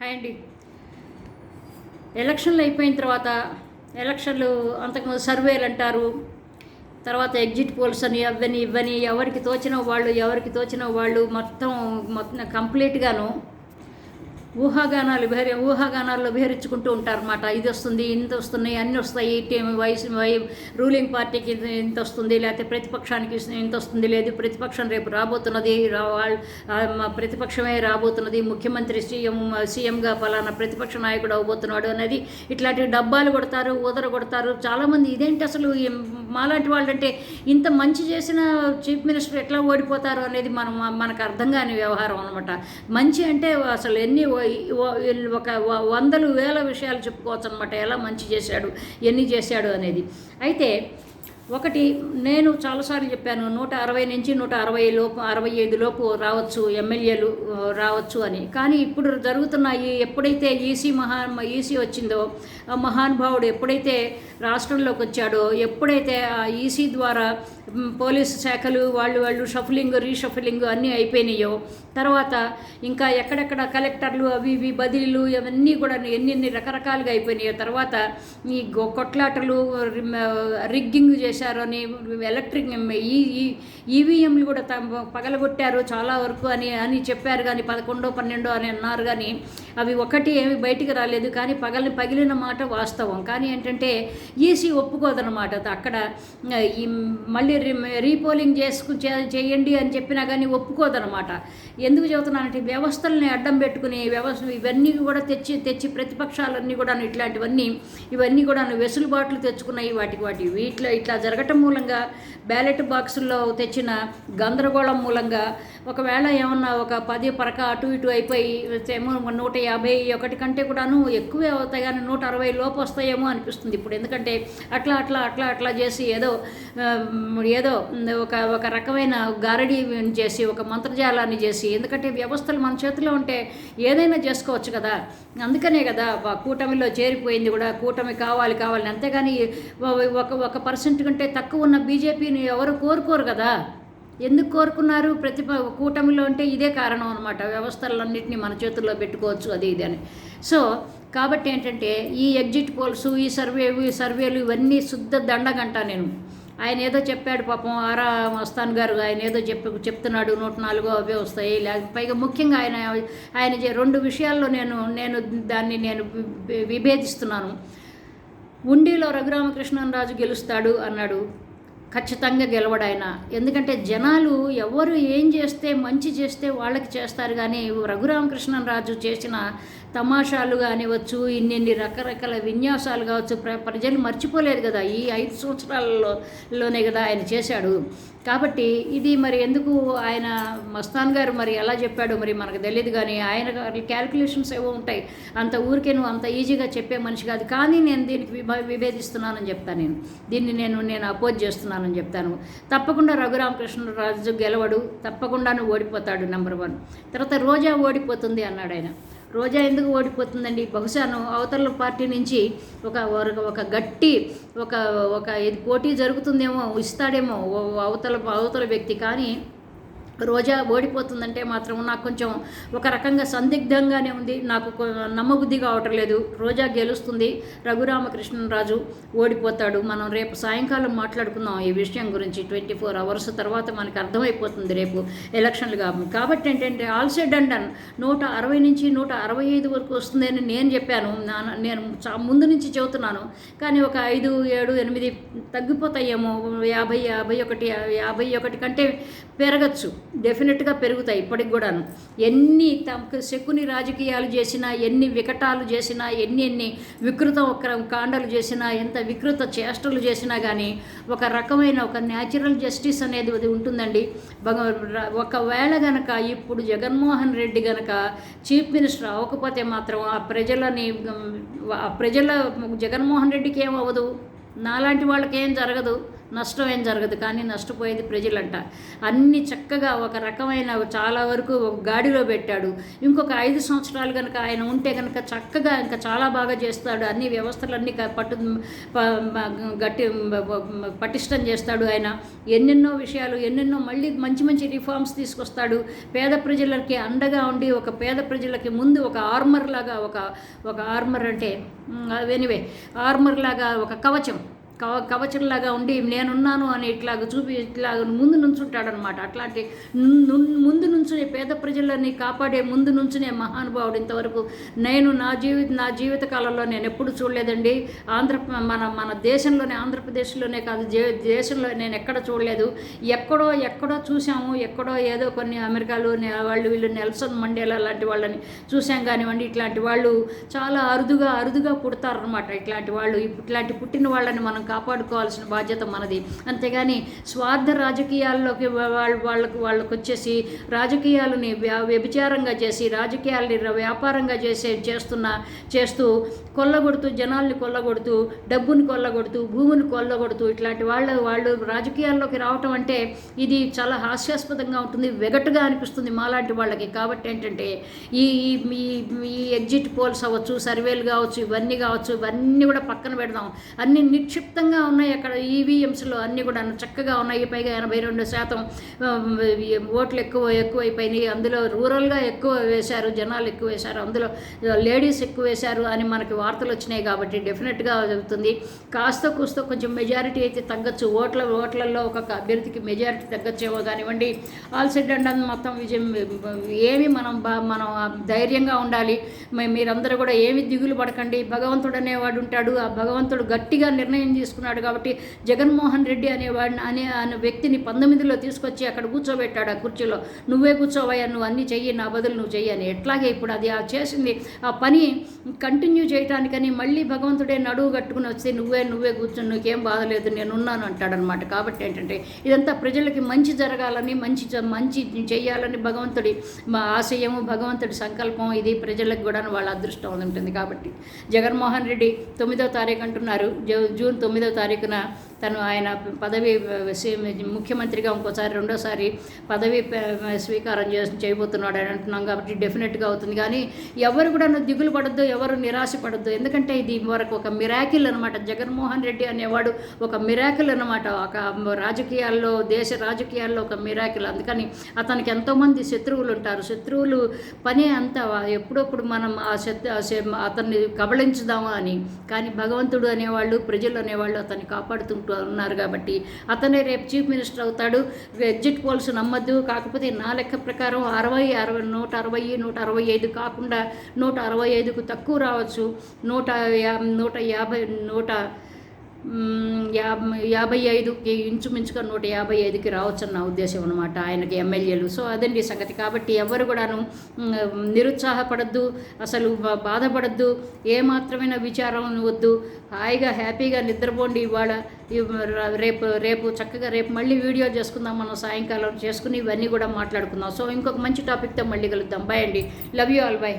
Hi అండి. ఎలక్షన్లు అయిపోయిన తర్వాత ఎలక్షన్లు అంతకుముందు సర్వేలు అంటారు. తర్వాత ఎగ్జిట్ పోల్స్ అని అవని ఇవని ఎవరికి తోచిన వాళ్ళు ఎవరికి తోచిన వాళ్ళు మొత్తం మొత్తం కంప్లీట్గాను ఊహాగానాలు విహరి ఊహాగానాల్లో విహరించుకుంటూ ఉంటారు అనమాట ఇది వస్తుంది ఇంత వస్తున్నాయి అన్నీ వస్తాయి. టీం వయసు వై రూలింగ్ పార్టీకి ఇంత వస్తుంది లేకపోతే ప్రతిపక్షానికి ఇంత వస్తుంది లేదు ప్రతిపక్షం రేపు రాబోతున్నది ప్రతిపక్షమే రాబోతున్నది ముఖ్యమంత్రి సీఎం సీఎంగా ఫలానా ప్రతిపక్ష నాయకుడు అవబోతున్నాడు అనేది ఇట్లాంటి డబ్బాలు కొడతారు ఊదర కొడతారు. చాలామంది ఇదేంటి అసలు మాలాంటి వాళ్ళంటే ఇంత మంచి చేసిన చీఫ్ మినిస్టర్ ఎట్లా ఓడిపోతారు అనేది మనం మనకు అర్థం కాని వ్యవహారం అనమాట మంచి అంటే అసలు ఎన్ని ఒక వందలు వేల విషయాలు చెప్పుకోవచ్చు అనమాట ఎలా మంచి చేశాడు ఎన్ని చేశాడు అనేది. అయితే ఒకటి నేను చాలాసార్లు చెప్పాను నూట అరవై నుంచి నూట అరవై లోపు అరవై ఐదు లోపు రావచ్చు ఎమ్మెల్యేలు రావచ్చు అని. కానీ ఇప్పుడు జరుగుతున్నాయి ఎప్పుడైతే ఈసీ మహా ఈసీ వచ్చిందో ఆ మహానుభావుడు ఎప్పుడైతే రాష్ట్రంలోకి వచ్చాడో ఎప్పుడైతే ఆ ఈసీ ద్వారా పోలీసు శాఖలు వాళ్ళు వాళ్ళు షఫలింగ్ రీషఫలింగ్ అన్నీ అయిపోయినాయో తర్వాత ఇంకా ఎక్కడెక్కడ కలెక్టర్లు అవి ఇవి బదిలీలు ఇవన్నీ కూడా ఎన్ని రకరకాలుగా అయిపోయినాయో తర్వాత ఈ గొ- కొట్లాటలు రిగ్గింగ్ చేసి చేశారు అని ఎలక్ట్రిక్ ఈ ఈ- ఈవీఎంలు కూడా పగలగొట్టారు చాలా వరకు అని అని చెప్పారు. కానీ పదకొండో పన్నెండో అని అన్నారు. కానీ అవి ఒకటి ఏమి బయటికి రాలేదు. కానీ పగలి పగిలిన మాట వాస్తవం. కానీ ఏంటంటే ఈసీ ఒప్పుకోదనమాట అక్కడ ఈ మళ్ళీ రీ- రీపోలింగ్ చేసుకు చేయండి అని చెప్పినా కానీ ఒప్పుకోదనమాట ఎందుకు చెబుతున్నానంటే వ్యవస్థల్ని అడ్డం పెట్టుకుని వ్యవస్థ ఇవన్నీ కూడా తెచ్చి తెచ్చి ప్రతిపక్షాలన్నీ కూడా ఇట్లాంటివన్నీ ఇవన్నీ కూడా వెసులుబాట్లు తెచ్చుకున్నాయి వాటికి వాటి. వీటిలో ఇట్లా జరగటం మూలంగా బ్యాలెట్ బాక్సుల్లో తెచ్చిన గందరగోళం మూలంగా ఒకవేళ ఏమన్నా ఒక పది పరక అటు ఇటు అయిపోయి ఏమో నూట యాభై ఒకటి కంటే కూడాను ఎక్కువే అవుతాయి కానీ నూట అరవై లోపు వస్తాయేమో అనిపిస్తుంది. ఇప్పుడు ఎందుకంటే అట్లా అట్లా అట్లా అట్లా చేసి ఏదో ఏదో ఒక ఒక రకమైన గారడీ చేసి ఒక మంత్రజాలాన్ని చేసి ఎందుకంటే వ్యవస్థలు మన చేతిలో ఉంటే ఏదైనా చేసుకోవచ్చు కదా. అందుకనే కదా కూటమిలో చేరిపోయింది కూడా. కూటమి కావాలి కావాలని. అంతేగాని ఒక ఒక పర్సెంట్ కంటే తక్కువ ఉన్న బీజేపీని ఎవరు కోరుకోరు కదా. ఎందుకు కోరుకున్నారు? ప్రతి కూటమిలో అంటే ఇదే కారణం అనమాట వ్యవస్థలన్నింటినీ మన చేతుల్లో పెట్టుకోవచ్చు అది ఇది అని. సో కాబట్టి ఏంటంటే ఈ ఎగ్జిట్ పోల్స్ ఈ సర్వే ఈ సర్వేలు ఇవన్నీ శుద్ధ దండగంట నేను. ఆయన ఏదో చెప్పాడు పాపం ఆరా మస్తాన్ గారు ఆయన ఏదో చెప్పి చెప్తున్నాడు నూట నాలుగో అవే వస్తాయి. పైగా ముఖ్యంగా ఆయన ఆయన చే- రెండు విషయాల్లో నేను నేను దాన్ని నేను విభేదిస్తున్నాను. ఉండిలో రఘురామకృష్ణరాజు గెలుస్తాడు అన్నాడు. ఖచ్చితంగా గెలవడాయన ఎందుకంటే జనాలు ఎవరు ఏం చేస్తే మంచి చేస్తే వాళ్ళకి చేస్తారు. కానీ రఘురామకృష్ణరాజు చేసిన తమాషాలు కానివచ్చు ఇన్నిన్ని రకరకాల విన్యాసాలు కావచ్చు ప్ర ప్రజలు మర్చిపోలేదు కదా. ఈ ఐదు సంవత్సరాలలోనే కదా ఆయన చేశాడు. కాబట్టి ఇది మరి ఎందుకు ఆయన మస్తాన్ గారు మరి ఎలా చెప్పాడో మరి మనకు తెలియదు కానీ ఆయన క్యాలిక్యులేషన్స్ ఏవో ఉంటాయి. అంత ఊరికే నువ్వు అంత ఈజీగా చెప్పే మనిషి కాదు. కానీ నేను దీనికి విభ విభేదిస్తున్నానని చెప్తాను నేను. దీన్ని నేను నేను అపోజ్ చేస్తున్నానని చెప్తాను. తప్పకుండా రఘురామకృష్ణరాజు గెలవడు. తప్పకుండా నువ్వు ఓడిపోతాడు నెంబర్ వన్. తర్వాత రోజా ఓడిపోతుంది అన్నాడు ఆయన. రోజా ఎందుకు ఓడిపోతుందండి? బహుశాను అవతల పార్టీ నుంచి ఒక ఒక- గట్టి ఒక ఒక ఇది పోటీ జరుగుతుందేమో ఇస్తాడేమో అవతల అవతల వ్యక్తి. కానీ రోజా ఓడిపోతుందంటే మాత్రం నాకు కొంచెం ఒక రకంగా సందిగ్ధంగానే ఉంది. నాకు నమ్మబుద్ధి కావటం లేదు. రోజా గెలుస్తుంది. రఘురామకృష్ణరాజు ఓడిపోతాడు. మనం రేపు సాయంకాలం మాట్లాడుకుందాం ఈ విషయం గురించి. ట్వంటీ ఫోర్ అవర్స్ తర్వాత మనకు అర్థమైపోతుంది రేపు ఎలక్షన్లు కాబట్టి కాబట్టి ఏంటంటే ఆల్ డండన్ అండ్ డన్. నూట అరవై నుంచి నూట అరవై ఐదు వరకు వస్తుందని నేను చెప్పాను. నా- నేను ముందు నుంచి చెబుతున్నాను. కానీ ఒక ఐదు ఏడు ఎనిమిది తగ్గిపోతాయేమో. యాభై యాభై ఒకటి యాభై ఒకటి కంటే పెరగచ్చు. డెఫినెట్గా పెరుగుతాయి ఇప్పటికి కూడాను. ఎన్ని తమకు శకుని రాజకీయాలు చేసినా ఎన్ని వికటాలు చేసినా ఎన్ని ఎన్ని వికృత ఒక కాండలు చేసినా ఎంత వికృత చేష్టలు చేసినా కానీ ఒక రకమైన ఒక న్యాచురల్ జస్టిస్ అనేది అది ఉంటుందండి. ఒకవేళ గనక ఇప్పుడు జగన్మోహన్ రెడ్డి గనక చీఫ్ మినిస్టర్ అవ్వకపోతే మాత్రం ఆ ప్రజలని ఆ ప్రజల జగన్మోహన్ రెడ్డికి ఏమవ్వదు. నాలాంటి వాళ్ళకి జరగదు. నష్టం ఏం జరగదు కానీ నష్టపోయేది ప్రజలంట. అన్ని చక్కగా ఒక రకమైన చాలా వరకు ఒక గాడిలో పెట్టాడు. ఇంకొక ఐదు సంవత్సరాలు కనుక ఆయన ఉంటే కనుక చక్కగా ఇంకా చాలా బాగా చేస్తాడు. అన్ని వ్యవస్థలన్నీ పట్టు గట్టి పటిష్టం చేస్తాడు ఆయన. ఎన్నెన్నో విషయాలు ఎన్నెన్నో మళ్ళీ మంచి మంచి రిఫార్మ్స్ తీసుకొస్తాడు. పేద ప్రజలకి అండగా ఉండి ఒక పేద ప్రజలకి ముందు ఒక ఆర్మర్ లాగా ఒక ఒక ఆర్మర్ అంటే ఎనివే ఆర్మర్ లాగా ఒక కవచం. కవ కవచంలాగా ఉండి నేనున్నాను అని ఇట్లాగ చూపి ఇట్లాగ ముందు నుంచుంటాడనమాట. అట్లాంటి ను- ముందు నుంచునే పేద ప్రజలని కాపాడే ముందు నుంచునే మహానుభావుడు ఇంతవరకు నేను నా జీవిత నా జీవిత కాలంలో నేను ఎప్పుడు చూడలేదండి. ఆంధ్ర మన మన దేశంలోనే ఆంధ్రప్రదేశ్లోనే కాదు దేశంలో నేను ఎక్కడ చూడలేదు. ఎక్కడో ఎక్కడో చూసాము ఎక్కడో ఏదో కొన్ని అమెరికాలో వాళ్ళు వీళ్ళు నెల్సన్ మండేలా లాంటి వాళ్ళని చూసాం కానివ్వండి ఇట్లాంటి వాళ్ళు చాలా అరుదుగా అరుదుగా పుడతారనమాట. ఇట్లాంటి వాళ్ళు ఇట్లాంటి పుట్టిన వాళ్ళని మనం కాపాడుకోవాల్సిన బాధ్యత మనది. అంతేగాని స్వార్థ రాజకీయాల్లోకి వాళ్ళ వాళ్ళకు వాళ్ళకు వచ్చేసి రాజకీయాలని వ్య- వ్యభిచారంగా చేసి రాజకీయాలని వ్యాపారంగా చేసే చేస్తున్న చేస్తూ కొల్లగొడుతూ జనాల్ని కొల్లగొడుతూ డబ్బుని కొల్లగొడుతూ భూమిని కొల్లగొడుతూ ఇట్లాంటి వాళ్ళ వాళ్ళు రాజకీయాల్లోకి రావటం అంటే ఇది చాలా హాస్యాస్పదంగా ఉంటుంది వెగటుగా అనిపిస్తుంది మాలాంటి వాళ్ళకి. కాబట్టి ఏంటంటే ఈ ఈ- ఎగ్జిట్ పోల్స్ అవ్వచ్చు సర్వేలు కావచ్చు ఇవన్నీ కావచ్చు ఇవన్నీ కూడా పక్కన పెడదాం. అన్ని నిక్షిప్తంగా ఉన్నాయి. అక్కడ ఈవీఎంస్లో అన్నీ కూడా చక్కగా ఉన్నాయి. పైగా ఎనభై రెండు శాతం ఓట్లు ఎక్కువ ఎక్కువైపోయినాయి. అందులో రూరల్గా ఎక్కువ వేశారు జనాలు ఎక్కువ వేశారు. అందులో లేడీస్ ఎక్కువ వేశారు అని మనకి వార్తలు వచ్చినాయి కాబట్టి డెఫినెట్గా జరుగుతుంది. కాస్త కూస్త కొంచెం మెజారిటీ అయితే తగ్గచ్చు. ఓట్ల ఓట్లలో ఒక్కొక్క అభ్యర్థికి మెజారిటీ తగ్గచ్చేమో కానివ్వండి. ఆల్ సెడ్ అండ్ మొత్తం విజయం ఏమి మనం బా మనం ధైర్యంగా ఉండాలి. మీరందరూ కూడా ఏమి దిగులు పడకండి. భగవంతుడు అనేవాడు ఉంటాడు. ఆ భగవంతుడు గట్టిగా నిర్ణయం తీసుకున్నాడు కాబట్టి జగన్మోహన్ రెడ్డి అనేవాడిని అనే అనే వ్యక్తిని పంతొమ్మిదిలో తీసుకొచ్చి అక్కడ కూర్చోబెట్టాడు ఆ కుర్చీలో. నువ్వే కూర్చోవయ్యా నువ్వు అన్నీ చెయ్యి నా బదులు నువ్వు చెయ్యి అని. ఎట్లాగే ఇప్పుడు అది ఆ చేసింది. ఆ పని కంటిన్యూ చేయటానికని మళ్ళీ భగవంతుడే నడువు కట్టుకుని వస్తే నువ్వే నువ్వే కూర్చొని నీకేం బాధ లేదు నేను ఉన్నాను అంటాడనమాట కాబట్టి ఏంటంటే ఇదంతా ప్రజలకి మంచి జరగాలని మంచి మంచి చేయాలని భగవంతుడి మా ఆశయము భగవంతుడి సంకల్పం ఇది ప్రజలకు కూడా వాళ్ళ అదృష్టం ఉంటుంది. కాబట్టి జగన్మోహన్ రెడ్డి తొమ్మిదో తారీఖు అంటున్నారు. జూ- జూన్ తొమ్మిది తారీఖున తను ఆయన పదవి ముఖ్యమంత్రిగా ఇంకోసారి రెండోసారి పదవి స్వీకారం చేసి చేయబోతున్నాడు అని అంటున్నాం కాబట్టి డెఫినెట్గా అవుతుంది. కానీ ఎవరు కూడా దిగులు పడద్దు ఎవరు నిరాశ పడద్దు. ఎందుకంటే ఇది వరకు ఒక మిరాకిల్ అనమాట జగన్మోహన్ రెడ్డి అనేవాడు ఒక మిరాకిల్ అనమాట ఒక రాజకీయాల్లో దేశ రాజకీయాల్లో ఒక మిరాకిల్ అందుకని అతనికి ఎంతోమంది శత్రువులు ఉంటారు. శత్రువులు పనే అంత ఎప్పుడప్పుడు మనం ఆ శత్రు అతన్ని కబళించుదామా అని. కానీ భగవంతుడు అనేవాళ్ళు ప్రజలు అనేవాళ్ళు అతన్ని కాపాడుతుంటూ ఉన్నారు కాబట్టి అతనే రేపు చీఫ్ మినిస్టర్ అవుతాడు. ఎగ్జిట్ పోల్స్ నమ్మద్దు. కాకపోతే నా లెక్క ప్రకారం అరవై అరవై నూట అరవై నూట అరవై ఐదు కాకుండా నూట అరవై ఐదుకు తక్కువ రావచ్చు. నూట యా నూట యాభై నూట యాభై ఐదుకి ఇంచుమించుగా నూట యాభై ఐదుకి రావచ్చు నా ఉద్దేశం అనమాట ఆయనకి ఎమ్మెల్యేలు. సో అదండి సంగతి. కాబట్టి ఎవరు కూడాను నిరుత్సాహపడద్దు అసలు బాధపడద్దు ఏమాత్రమైన విచారం వద్దు. హాయిగా హ్యాపీగా నిద్రపోండి ఇవాళ. రేపు రేపు చక్కగా రేపు మళ్ళీ వీడియో చేసుకుందాం మనం సాయంకాలం చేసుకుని ఇవన్నీ కూడా మాట్లాడుకుందాం. సో ఇంకొక మంచి టాపిక్తో మళ్ళీ కలుద్దాం. బాయ్ అండి. Love you all bye